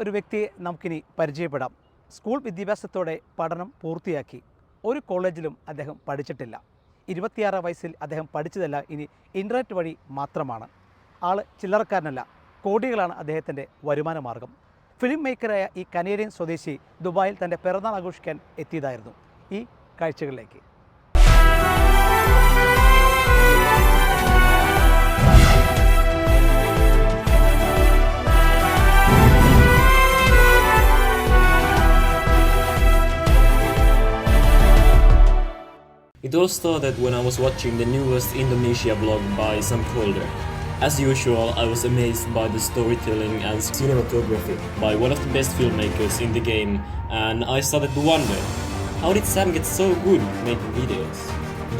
ഒരു വ്യക്തിയെ നമുക്കിനി പരിചയപ്പെടാം. സ്കൂൾ വിദ്യാഭ്യാസത്തോടെ പഠനം പൂർത്തിയാക്കി. ഒരു കോളേജിലും അദ്ദേഹം പഠിച്ചിട്ടില്ല. ഇരുപത്തിയാറ് വയസ്സിൽ അദ്ദേഹം പഠിച്ചതല്ല ഇനി ഇന്റർനെറ്റ് വഴി മാത്രമാണ്. ആൾ ചില്ലറക്കാരനല്ല കോടികളാണ് അദ്ദേഹത്തിന്റെ വരുമാന മാർഗം ഫിലിം മേക്കറായ ഈ കനേഡിയൻ സ്വദേശി ദുബായിൽ തന്റെ പിറന്നാൾ ആഘോഷിക്കാൻ എത്തിയതായിരുന്നു ഈ കാഴ്ചകളിലേക്ക്. It all started when I was watching the newest Indonesia vlog by Sam Kolder. As usual, I was amazed by the storytelling and cinematography by one of the best filmmakers in the game, and I started to wonder how did Sam get so good making videos?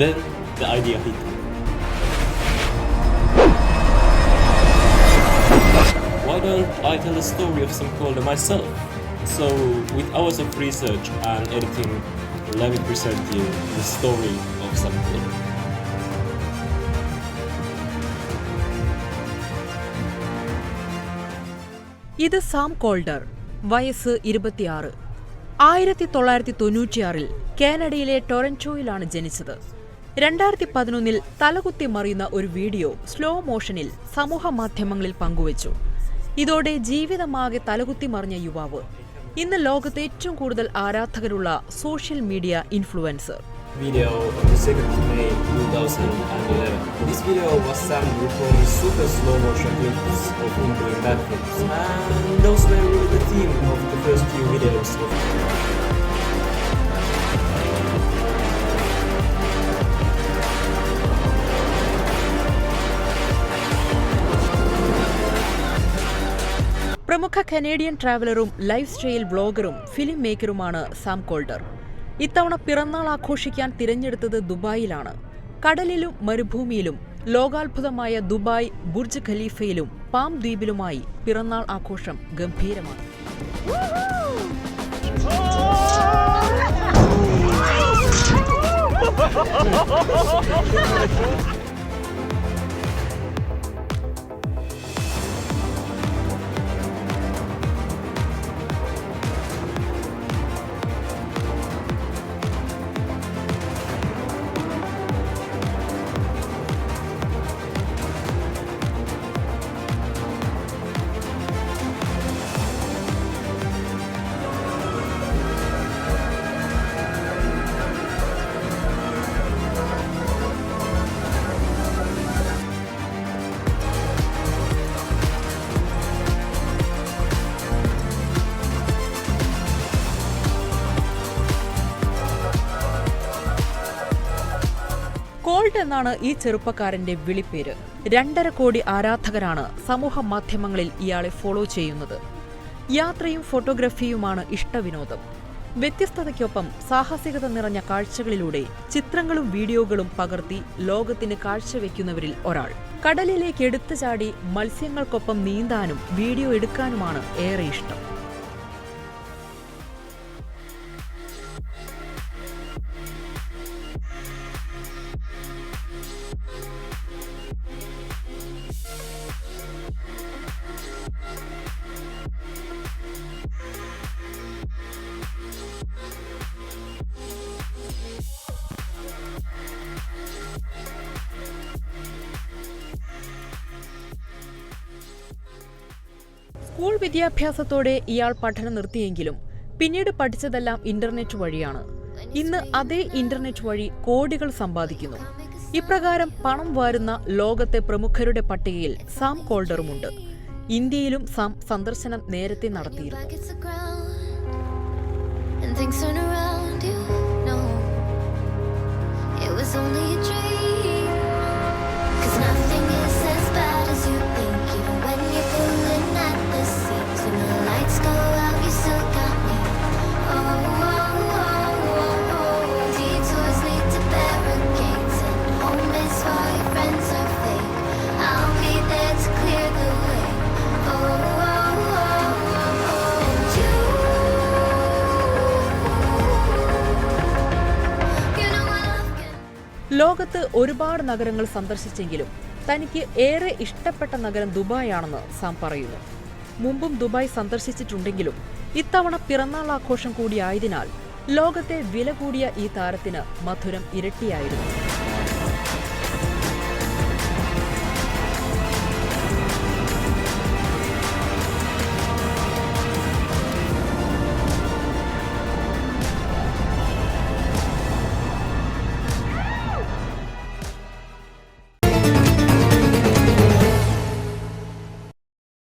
Then the idea hit me. Why don't I tell the story of Sam Kolder myself? So, with hours of research and editing, let me present you the story of Kolder. ഇത് Sam colder വയസ്സ് ഇരുപത്തിയാറ്. ആയിരത്തി തൊള്ളായിരത്തി തൊണ്ണൂറ്റിയാറിൽ കാനഡയിലെ ടൊറന്റോയിലാണ് ജനിച്ചത്. രണ്ടായിരത്തി പതിനൊന്നിൽ തലകുത്തി മറിയുന്ന ഒരു വീഡിയോ സ്ലോ മോഷനിൽ സമൂഹ മാധ്യമങ്ങളിൽ പങ്കുവച്ചു. ഇതോടെ ജീവിതമാകെ തലകുത്തി മറിഞ്ഞ യുവാവ് ഇന്ന് ലോകത്ത് ഏറ്റവും കൂടുതൽ ആരാധകരുള്ള social media influencer Video on the 2nd of May 2011. This video was Sam recording super slow motion clips of doing backflips. And those were really the theme of the first few videos of പ്രമുഖ Canadian ട്രാവലറും lifestyle വ്ളോഗറും film മേക്കറുമാണ് Sam colder. ഇത്തവണ പിറന്നാൾ ആഘോഷിക്കാൻ തിരഞ്ഞെടുത്തത് ദുബായിലാണ്. കടലിലും മരുഭൂമിയിലും ലോകാത്ഭുതമായ ദുബായ് ബുർജ് ഖലീഫയിലും പാം ദ്വീപിലുമായി പിറന്നാൾ ആഘോഷം ഗംഭീരമാണ്. എന്നാണ് ഈ ചെറുപ്പക്കാരന്റെ വിളിപ്പേര്. രണ്ടര കോടി ആരാധകരാണ് സമൂഹ മാധ്യമങ്ങളിൽ ഇയാളെ ഫോളോ ചെയ്യുന്നത്. യാത്രയും ഫോട്ടോഗ്രഫിയുമാണ് ഇഷ്ടവിനോദം. വ്യത്യസ്തതയ്ക്കൊപ്പം സാഹസികത നിറഞ്ഞ കാഴ്ചകളിലൂടെ ചിത്രങ്ങളും വീഡിയോകളും പകർത്തി ലോകത്തിന് കാഴ്ചവെക്കുന്നവരിൽ ഒരാൾ. കടലിലേക്ക് എടുത്തു ചാടി മത്സ്യങ്ങൾക്കൊപ്പം നീന്താനും വീഡിയോ എടുക്കാനുമാണ് ഏറെ ഇഷ്ടം. സ്കൂൾ വിദ്യാഭ്യാസത്തോടെ ഇയാൾ പഠനം നിർത്തിയെങ്കിലും പിന്നീട് പഠിച്ചതെല്ലാം ഇന്റർനെറ്റ് വഴിയാണ്. ഇന്ന് അതേ ഇന്റർനെറ്റ് വഴി കോടികൾ സമ്പാദിക്കുന്നു. ഇപ്രകാരം പണം വാരുന്ന ലോകത്തെ പ്രമുഖരുടെ പട്ടികയിൽ സാം കോൾഡറുമുണ്ട്. ഇന്ത്യയിലും സാം സന്ദർശനം നേരത്തെ നടത്തിയിരുന്നു. ലോകത്ത് ഒരുപാട് നഗരങ്ങൾ സന്ദർശിച്ചെങ്കിലും തനിക്ക് ഏറെ ഇഷ്ടപ്പെട്ട നഗരം ദുബായാണെന്ന് സാം പറയുന്നു. മുമ്പും ദുബായ് സന്ദർശിച്ചിട്ടുണ്ടെങ്കിലും ഇത്തവണ പിറന്നാൾ ആഘോഷം കൂടിയായതിനാൽ ലോകത്തെ വില കൂടിയ ഈ താരത്തിന് മധുരം ഇരട്ടിയായിരുന്നു.